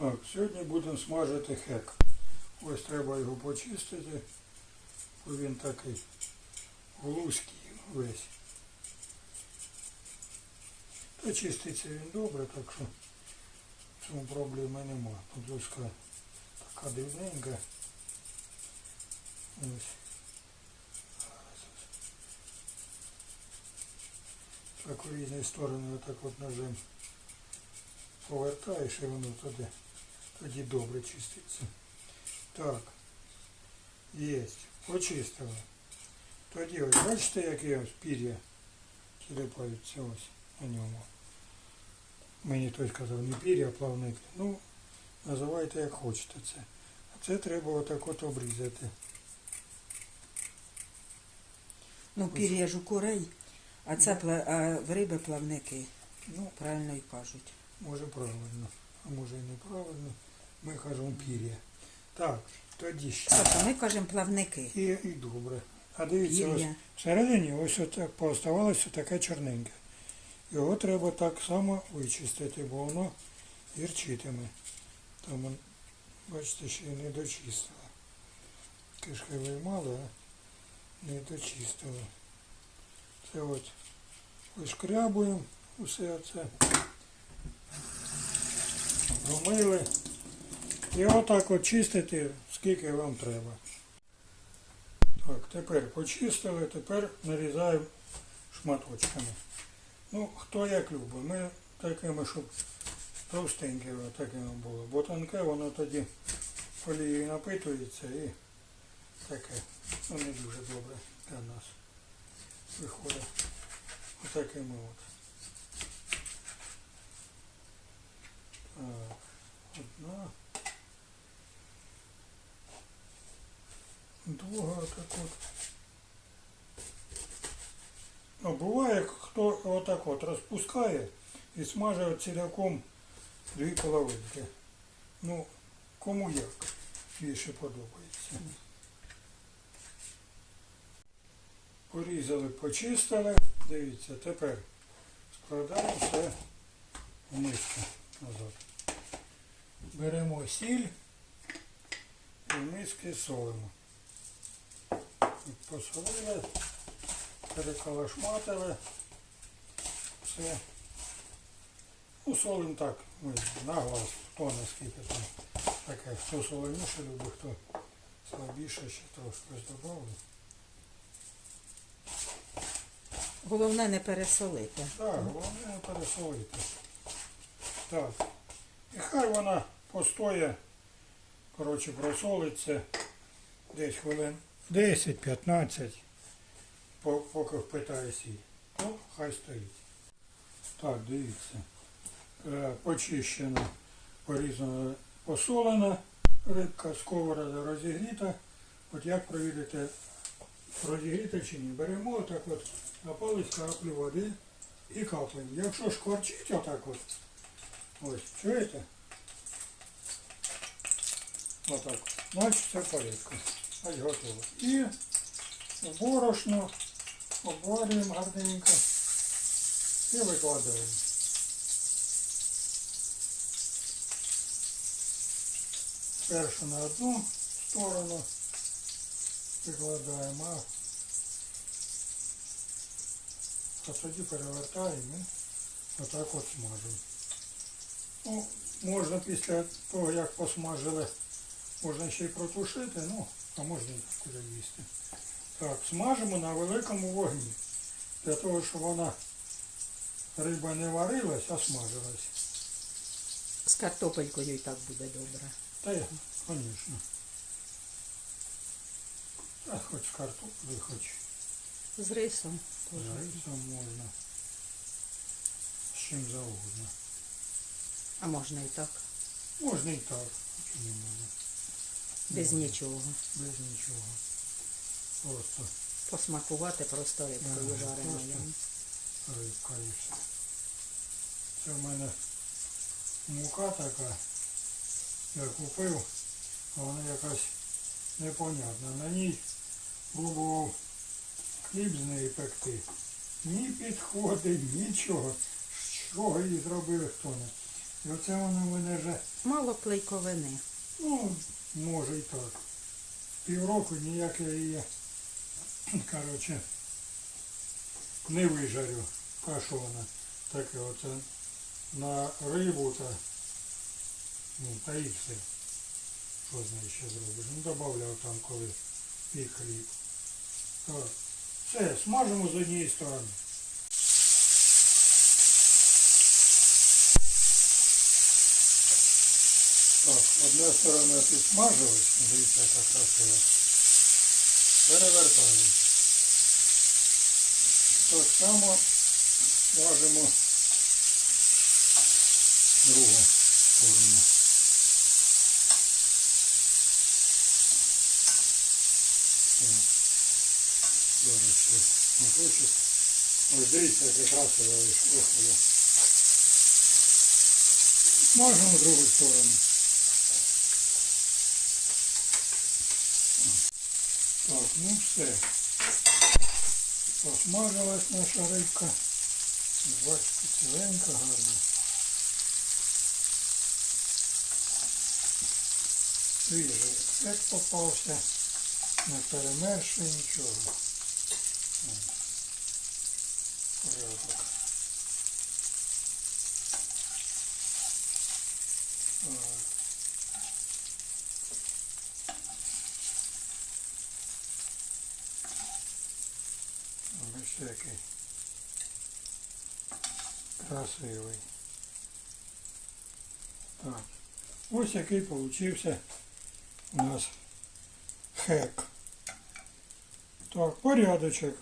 Так, сьогодні будемо смажити хек. Ось треба його почистити, бо він такий глузький весь. Та чиститься він добре, так що в цьому проблеми нема. Тут луска така дрібненька. Ось. Так у різні сторони отак от ножем повертаєш і воно тоді, тоді добре чиститься. Так. Єсть. Почистили. Тоді ось бачите, які ось пір'я тіліпаються ось на ньому. Мені той сказав, не пір'я, а плавники. Ну, називайте як хочете це. А це треба отак от обрізати. Ну, пір'я ж у курей, а це пла- а в риби плавники, Ну, правильно і кажуть. може правильно, а може і неправильно. Ми кажемо пір'я. Так, тоді ще. Саша, ми кажемо плавники. І, і добре. А дивіться, ось Пір'я. всередині ось отак пооставалося таке чорненьке. Його треба так само вичистити, бо воно гірчитиме. Там, он, бачите, ще й не дочистили. Кишки виймали, а не дочистили. Це от вишкрябуємо усе це. Помили. І отак от чистити, скільки вам треба. Так, тепер почистили, тепер нарізаємо шматочками. Ну, хто як любить. Ми такими, щоб товстенькими такими було. Бо тонке воно тоді олією напитується і таке. Ну не дуже добре для нас. Виходить отакими от. Так, одна. Друга так от. Ну, буває, хто отак от розпускає і смаже ціляком дві половинки. Ну, кому як більше подобається. Порізали, почистили. Дивіться, тепер складаємо все в миску назад. Беремо сіль і в миски солимо. Посолили, переколошматили. Все. Ну, солим так, ми на глаз, хто наскільки там таке, хто солоніше любить, хто слабіше, ще трошки додав. Головне не пересолити. Так, головне не пересолити. Так. І хай вона постоє, коротше, просолиться десь хвилин 10-15, поки впитає сіль. Ну, хай стоїть. Так, дивіться. Е, Почищена, порізана, посолена рибка, сковорода розігріта. От як провірити, розігріта чи ні. Беремо отак от на палець краплю води і капаємо. Якщо шкварчить отак от, ось, чуєте? Отак. Значить все. Ось готово. І борошно обварюємо гарненько і викладаємо. Першу на одну сторону викладаємо, а тоді перевертаємо і отак от смажимо. Ну, можна після того, як посмажили, можна ще й протушити, ну, а можна і уже їсти. Так, смажимо на великому вогні. Для того, щоб вона риба не варилась, а смажилась. З картопелькою і так буде добре. Та я, звісно. А хоч з картоплею, хоч З рисом з рисом можна. З чим завгодно. А можна і так. Можна і так, чому не можна. Без Можна. нічого. Без нічого. Просто Посмакувати просто рибкою Ага, просто. рибка і все. Це в мене мука така. Я купив, а вона якась непонятна. На ній пробував хліб з неї пекти. Ні підходить, нічого. Чого її зробили, хто не. І оце воно в мене вже, Мало клейковини. ну, може і так. Півроку ніяк я її, коротше, не вижарю. Кашу вона таке оце на рибу та, ну, та і все. Що з нею ще зробиш? Ну, додавав там, коли пік хліб. Так. Все, смажимо з однієї сторони. Так, одна сторона підсмажилась, дивіться, яка красива. Перевертаємо. Так само смажимо другу сторону. Так. Зараз ще моточок. Ось дивіться, яке красиве вийшло. Смажемо другу сторону. Так, ну все. Посмажилась наша рибка. Бачите, ціленька гарна. Свіжий ефект попався. Не перемершує нічого. Порядок. Ось. Красивий. Так. Ось який получився у нас хек. Так, порядочок.